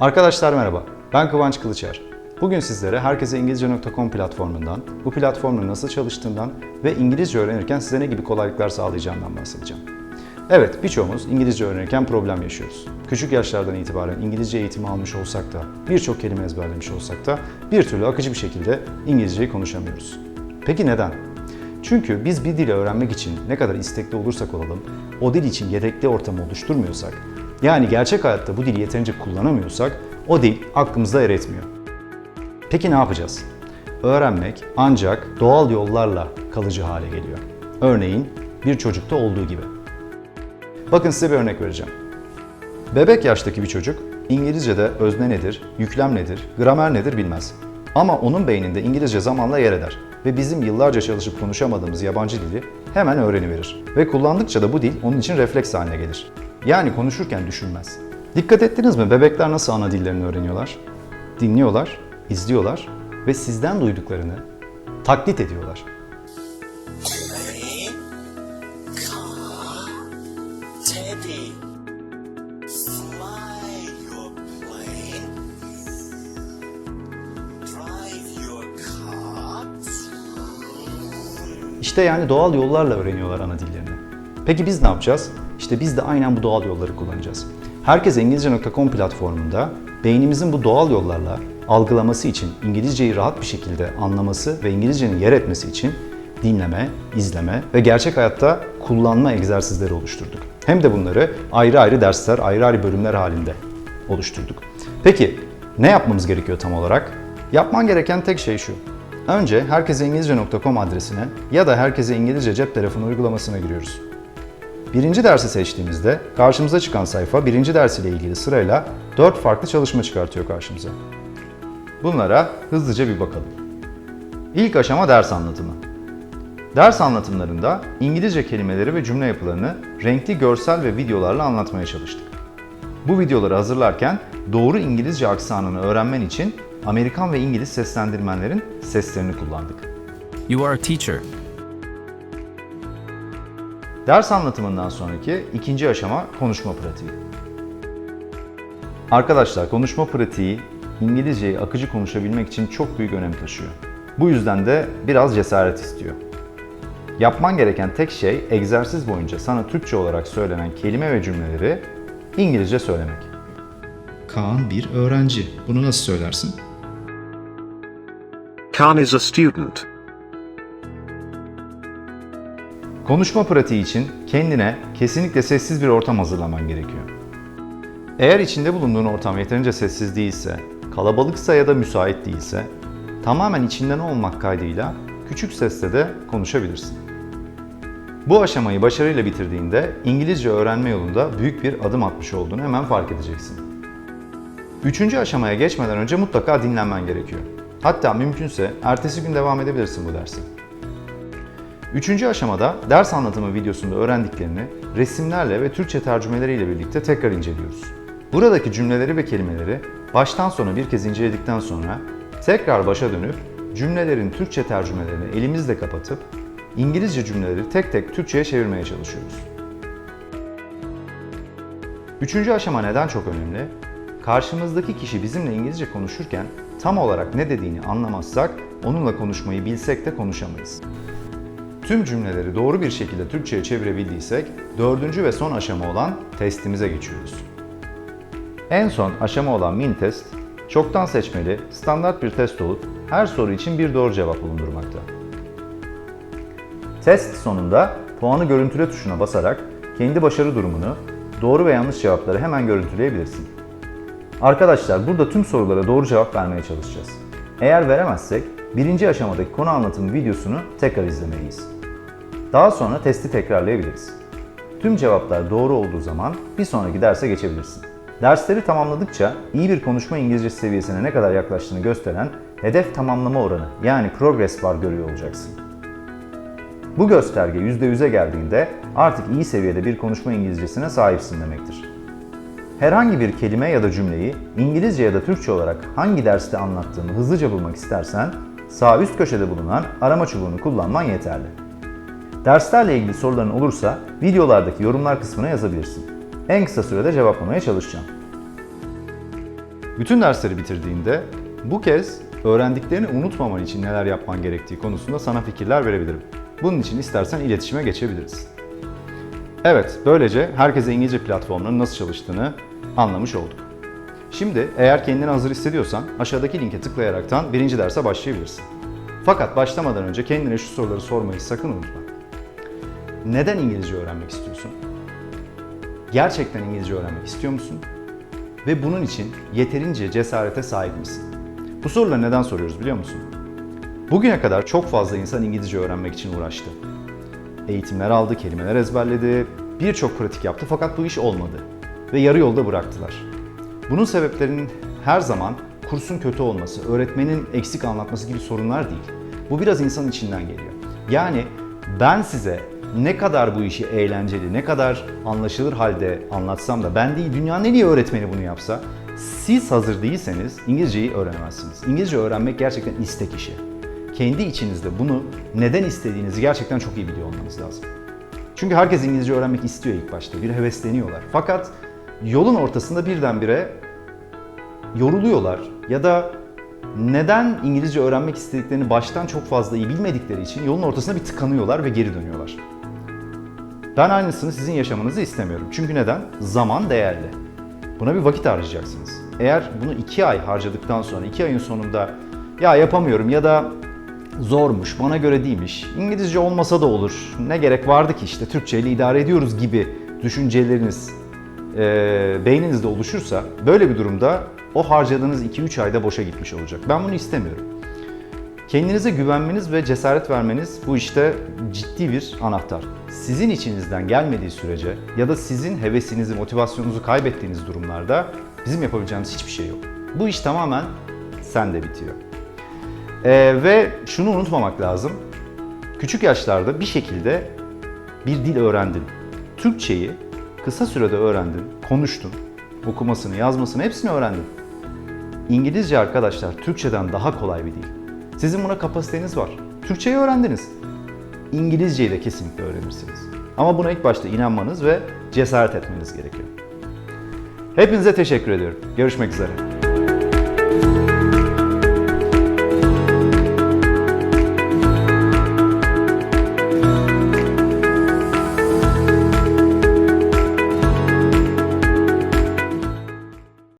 Arkadaşlar merhaba, ben Kıvanç Kılıçer. Bugün sizlere herkeseingilizce.com platformundan, bu platformun nasıl çalıştığından ve İngilizce öğrenirken size ne gibi kolaylıklar sağlayacağından bahsedeceğim. Evet, birçoğumuz İngilizce öğrenirken problem yaşıyoruz. Küçük yaşlardan itibaren İngilizce eğitimi almış olsak da, birçok kelime ezberlemiş olsak da bir türlü akıcı bir şekilde İngilizceyi konuşamıyoruz. Peki neden? Çünkü biz bir dili öğrenmek için ne kadar istekli olursak olalım, o dil için yedekli ortamı oluşturmuyorsak, yani gerçek hayatta bu dili yeterince kullanamıyorsak, o dil aklımızda yer etmiyor. Peki ne yapacağız? Öğrenmek ancak doğal yollarla kalıcı hale geliyor. Örneğin bir çocukta olduğu gibi. Bakın size bir örnek vereceğim. Bebek yaştaki bir çocuk İngilizce'de özne nedir, yüklem nedir, gramer nedir bilmez. Ama onun beyninde İngilizce zamanla yer eder ve bizim yıllarca çalışıp konuşamadığımız yabancı dili hemen öğreniverir. Ve kullandıkça da bu dil onun için refleks haline gelir. Yani konuşurken düşünmez. Dikkat ettiniz mi bebekler nasıl ana dillerini öğreniyorlar? Dinliyorlar, izliyorlar ve sizden duyduklarını taklit ediyorlar. İşte yani doğal yollarla öğreniyorlar ana dillerini. Peki biz ne yapacağız? İşte biz de aynen bu doğal yolları kullanacağız. Herkes İngilizce.com platformunda beynimizin bu doğal yollarla algılaması için, İngilizceyi rahat bir şekilde anlaması ve İngilizcenin yer etmesi için dinleme, izleme ve gerçek hayatta kullanma egzersizleri oluşturduk. Hem de bunları ayrı ayrı dersler, ayrı ayrı bölümler halinde oluşturduk. Peki ne yapmamız gerekiyor tam olarak? Yapman gereken tek şey şu. Önce herkeseingilizce.com adresine ya da Herkese İngilizce cep telefonu uygulamasına giriyoruz. Birinci dersi seçtiğimizde karşımıza çıkan sayfa birinci ders ile ilgili sırayla 4 farklı çalışma çıkartıyor karşımıza. Bunlara hızlıca bir bakalım. İlk aşama ders anlatımı. Ders anlatımlarında İngilizce kelimeleri ve cümle yapılarını renkli görsel ve videolarla anlatmaya çalıştık. Bu videoları hazırlarken doğru İngilizce aksanını öğrenmen için Amerikan ve İngiliz seslendirmenlerin seslerini kullandık. You are a teacher. Ders anlatımından sonraki ikinci aşama konuşma pratiği. Arkadaşlar konuşma pratiği İngilizceyi akıcı konuşabilmek için çok büyük önem taşıyor. Bu yüzden de biraz cesaret istiyor. Yapman gereken tek şey egzersiz boyunca sana Türkçe olarak söylenen kelime ve cümleleri İngilizce söylemek. Kaan bir öğrenci. Bunu nasıl söylersin? Khan is a student. Konuşma pratiği için kendine kesinlikle sessiz bir ortam hazırlaman gerekiyor. Eğer içinde bulunduğun ortam yeterince sessiz değilse, kalabalıksa ya da müsait değilse, tamamen içinden olmak kaydıyla küçük sesle de konuşabilirsin. Bu aşamayı başarıyla bitirdiğinde İngilizce öğrenme yolunda büyük bir adım atmış olduğunu hemen fark edeceksin. Üçüncü aşamaya geçmeden önce mutlaka dinlenmen gerekiyor. Hatta mümkünse ertesi gün devam edebilirsin bu dersi. Üçüncü aşamada ders anlatımı videosunda öğrendiklerini resimlerle ve Türkçe tercümeleriyle birlikte tekrar inceliyoruz. Buradaki cümleleri ve kelimeleri baştan sona bir kez inceledikten sonra tekrar başa dönüp cümlelerin Türkçe tercümelerini elimizle kapatıp İngilizce cümleleri tek tek Türkçe'ye çevirmeye çalışıyoruz. Üçüncü aşama neden çok önemli? Karşımızdaki kişi bizimle İngilizce konuşurken tam olarak ne dediğini anlamazsak onunla konuşmayı bilsek de konuşamayız. Tüm cümleleri doğru bir şekilde Türkçe'ye çevirebildiysek dördüncü ve son aşama olan testimize geçiyoruz. En son aşama olan mini test, çoktan seçmeli, standart bir test olup her soru için bir doğru cevap bulundurmakta. Test sonunda puanı görüntüle tuşuna basarak kendi başarı durumunu, doğru ve yanlış cevapları hemen görüntüleyebilirsin. Arkadaşlar burada tüm sorulara doğru cevap vermeye çalışacağız. Eğer veremezsek birinci aşamadaki konu anlatımı videosunu tekrar izlemeliyiz. Daha sonra testi tekrarlayabiliriz. Tüm cevaplar doğru olduğu zaman bir sonraki derse geçebilirsin. Dersleri tamamladıkça iyi bir konuşma İngilizce seviyesine ne kadar yaklaştığını gösteren hedef tamamlama oranı yani progress bar görüyor olacaksın. Bu gösterge %100'e geldiğinde artık iyi seviyede bir konuşma İngilizcesine sahipsin demektir. Herhangi bir kelime ya da cümleyi İngilizce ya da Türkçe olarak hangi derste anlattığını hızlıca bulmak istersen sağ üst köşede bulunan arama çubuğunu kullanman yeterli. Derslerle ilgili soruların olursa videolardaki yorumlar kısmına yazabilirsin. En kısa sürede cevaplamaya çalışacağım. Bütün dersleri bitirdiğinde bu kez öğrendiklerini unutmaman için neler yapman gerektiği konusunda sana fikirler verebilirim. Bunun için istersen iletişime geçebiliriz. Evet, böylece herkese İngilizce platformlarının nasıl çalıştığını anlamış olduk. Şimdi eğer kendini hazır hissediyorsan aşağıdaki linke tıklayaraktan birinci derse başlayabilirsin. Fakat başlamadan önce kendine şu soruları sormayı sakın unutma. Neden İngilizce öğrenmek istiyorsun? Gerçekten İngilizce öğrenmek istiyor musun? Ve bunun için yeterince cesarete sahip misin? Bu soruları neden soruyoruz biliyor musun? Bugüne kadar çok fazla insan İngilizce öğrenmek için uğraştı. Eğitimler aldı, kelimeler ezberledi, birçok pratik yaptı fakat bu iş olmadı ve yarı yolda bıraktılar. Bunun sebeplerinin her zaman kursun kötü olması, öğretmenin eksik anlatması gibi sorunlar değil. Bu biraz insanın içinden geliyor. Yani ben size ne kadar bu işi eğlenceli, ne kadar anlaşılır halde anlatsam da ben değil dünyanın en iyi öğretmeni bunu yapsa siz hazır değilseniz İngilizceyi öğrenemezsiniz. İngilizce öğrenmek gerçekten istek işi. Kendi içinizde bunu neden istediğinizi gerçekten çok iyi biliyor olmanız lazım. Çünkü herkes İngilizce öğrenmek istiyor ilk başta. Bir hevesleniyorlar. Fakat yolun ortasında birdenbire yoruluyorlar ya da neden İngilizce öğrenmek istediklerini baştan çok fazla iyi bilmedikleri için yolun ortasında bir tıkanıyorlar ve geri dönüyorlar. Ben aynısını sizin yaşamanızı istemiyorum. Çünkü neden? Zaman değerli. Buna bir vakit harcayacaksınız. Eğer bunu iki ay harcadıktan sonra, iki ayın sonunda ya yapamıyorum ya da zormuş, bana göre değilmiş, İngilizce olmasa da olur, ne gerek vardı ki işte Türkçe ile idare ediyoruz gibi düşünceleriniz e, beyninizde oluşursa böyle bir durumda o harcadığınız 2-3 ayda boşa gitmiş olacak. Ben bunu istemiyorum. Kendinize güvenmeniz ve cesaret vermeniz bu işte ciddi bir anahtar. Sizin içinizden gelmediği sürece ya da sizin hevesinizi, motivasyonunuzu kaybettiğiniz durumlarda bizim yapabileceğimiz hiçbir şey yok. Bu iş tamamen sende bitiyor. Ee, ve şunu unutmamak lazım. Küçük yaşlarda bir şekilde bir dil öğrendin. Türkçeyi kısa sürede öğrendin, konuştun, okumasını, yazmasını hepsini öğrendin. İngilizce arkadaşlar Türkçeden daha kolay bir dil. Sizin buna kapasiteniz var. Türkçeyi öğrendiniz. İngilizceyi de kesinlikle öğrenirsiniz. Ama buna ilk başta inanmanız ve cesaret etmeniz gerekiyor. Hepinize teşekkür ediyorum. Görüşmek üzere.